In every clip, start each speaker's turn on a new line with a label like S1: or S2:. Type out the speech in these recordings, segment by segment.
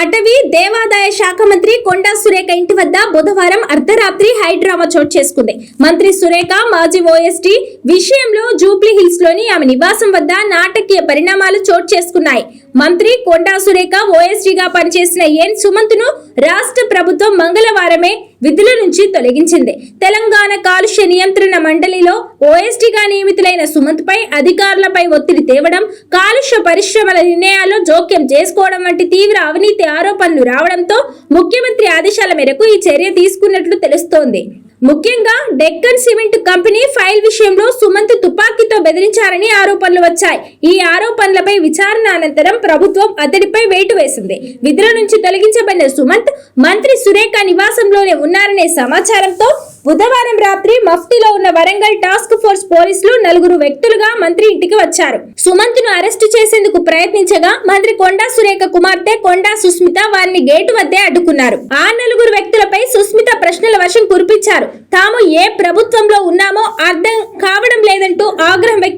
S1: అటవీ దేవాదాయ శాఖ మంత్రి కొండా సురేఖ ఇంటి వద్ద బుధవారం అర్ధరాత్రి హైడ్రామా చోటు చేసుకుంది. మంత్రి సురేఖ మాజీ ఓఎస్టీ విషయంలో జూబ్లీ హిల్స్లోని ఆమె నివాసం వద్ద నాటకీయ పరిణామాలు చోటు చేసుకున్నాయి. మంత్రి కొండా సురేఖ ఓఎస్డీగా పనిచేసిన ఎన్ సుమంత్ను రాష్ట్ర ప్రభుత్వం మంగళవారమే విధుల నుంచి తొలగించింది. తెలంగాణ కాలుష్య నియంత్రణ మండలిలో ఓఎస్టీగా నియమితులైన సుమంత్పై అధికారులపై ఒత్తిడి తేవడం కాలుష్య పరిశ్రమల నిర్ణయాల్లో జోక్యం చేసుకోవడం వంటి తీవ్ర అవినీతి ఆరోపణలు రావడంతో ముఖ్యమంత్రి ఆదేశాల మేరకు ఈ చర్య తీసుకున్నట్లు తెలుస్తోంది. ముఖ్యంగా డెక్కన్ సిమెంట్ కంపెనీ ఫైల్ విషయంలో సుమంత్ తుపాకీతో బెదిరించారని ఆరోపణలు వచ్చాయి. ఈ ఆరోపణలపై విచారణ అనంతరం ప్రభుత్వం అతడిపై వేటు వేసింది. విధుల నుంచి తొలగించబడిన సుమంత్ మంత్రి సురేఖ నివాసంలోనే ఉన్నారనే సమాచారంతో బుధవారం రాత్రి మఫ్టీలో ఉన్న వరంగల్ టాస్క్ ఫోర్స్ పోలీసులు నలుగురు వ్యక్తులుగా మంత్రి ఇంటికి వచ్చారు. సుమంత్ను అరెస్టు చేసేందుకు ప్రయత్నించగా మంత్రి కొండా సురేఖ కుమార్తె కొండా సుస్మిత వారిని గేటు వద్దే అడ్డుకున్నారు. ఆ నలుగురు వ్యక్తులపై సుస్మిత ప్రశ్నల వర్షం కురిపించారు. తాము ఏ ప్రభుత్వంలో ఉన్నామో అర్థం కా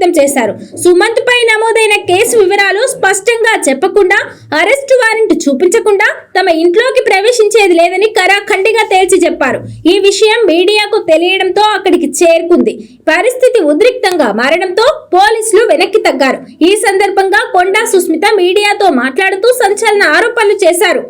S1: వ్యక్తం చేశారు. సుమంత్ పై నమోదైన కేసు వివరాలు స్పష్టంగా చెప్పకుండా అరెస్టు వారెంట్ చూపించకుండా తమ ఇంట్లోకి ప్రవేశించేది లేదని కరాఖండిగా తేల్చి చెప్పారు. ఈ విషయం మీడియాకు తెలియడంతో అక్కడికి చేరుకుంది. పరిస్థితి ఉద్రిక్తంగా మారడంతో పోలీసులు వెనక్కి తగ్గారు. ఈ సందర్భంగా కొండా సుస్మిత మీడియాతో మాట్లాడుతూ సంచలన ఆరోపణలు చేశారు.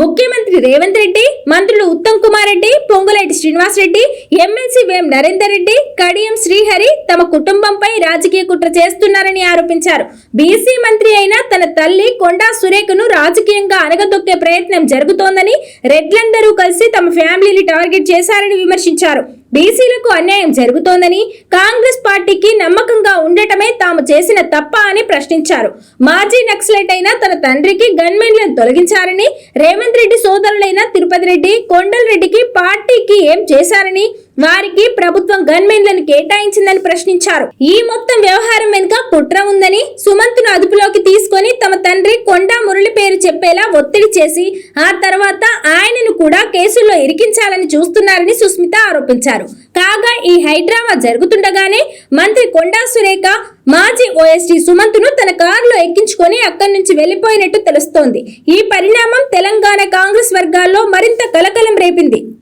S1: ముఖ్యమంత్రి రేవంత్ రెడ్డి మంత్రులు ఉత్తమ్ కుమార్ రెడ్డి పొంగులేటి శ్రీనివాస్ రెడ్డి ఎమ్మెల్సీ వేం నరేందర్ రెడ్డి కడియం శ్రీహరి తమ కుటుంబంపై రాజకీయ కుట్ర చేస్తున్నారని ఆరోపించారు. బీసీ మంత్రి అయిన తన తల్లి కొండా సురేఖను రాజకీయంగా అనగదొక్కే ప్రయత్నం జరుగుతోందని రెడ్లందరూ కలిసి తమ ఫ్యామిలీని టార్గెట్ చేశారని విమర్శించారు. బీసీలకు అన్యాయం జరుగుతోందని కాంగ్రెస్ పార్టీకి నమ్మకంగా ఉండటమే తాము చేసిన తప్ప అని ప్రశ్నించారు. మాజీ నక్సలైట్ అయిన తన తండ్రికి గన్మెన్లను తొలగించారని రేవంత్ రెడ్డి సోదరులైన తిరుపతి రెడ్డి కొండల్ రెడ్డికి పార్టీకి ఏం చేశారని వారికి ప్రభుత్వం గన్మెన్లను కేటాయించిందని ప్రశ్నించారు. ఈ మొత్తం వ్యవహారం కుట్ర ఉందని సుమంత్ను అదుపులోకి తీసుకొని తమ తండ్రి కొండా మురళి పేరు చెప్పేలా ఒత్తిడి చేసి ఆ తర్వాత ఆయనను కూడా కేసుల్లో ఇరికించాలని చూస్తున్నారని సుస్మిత ఆరోపించారు. కాగా ఈ హైడ్రామా జరుగుతుండగానే మంత్రి కొండా సురేఖ మాజీ ఓఎస్టీ సుమంత్ను తన కారులో ఎక్కించుకొని అక్కడి నుంచి వెళ్ళిపోయినట్టు తెలుస్తోంది. ఈ పరిణామం తెలంగాణ కాంగ్రెస్ వర్గాల్లో మరింత కలకలం రేపింది.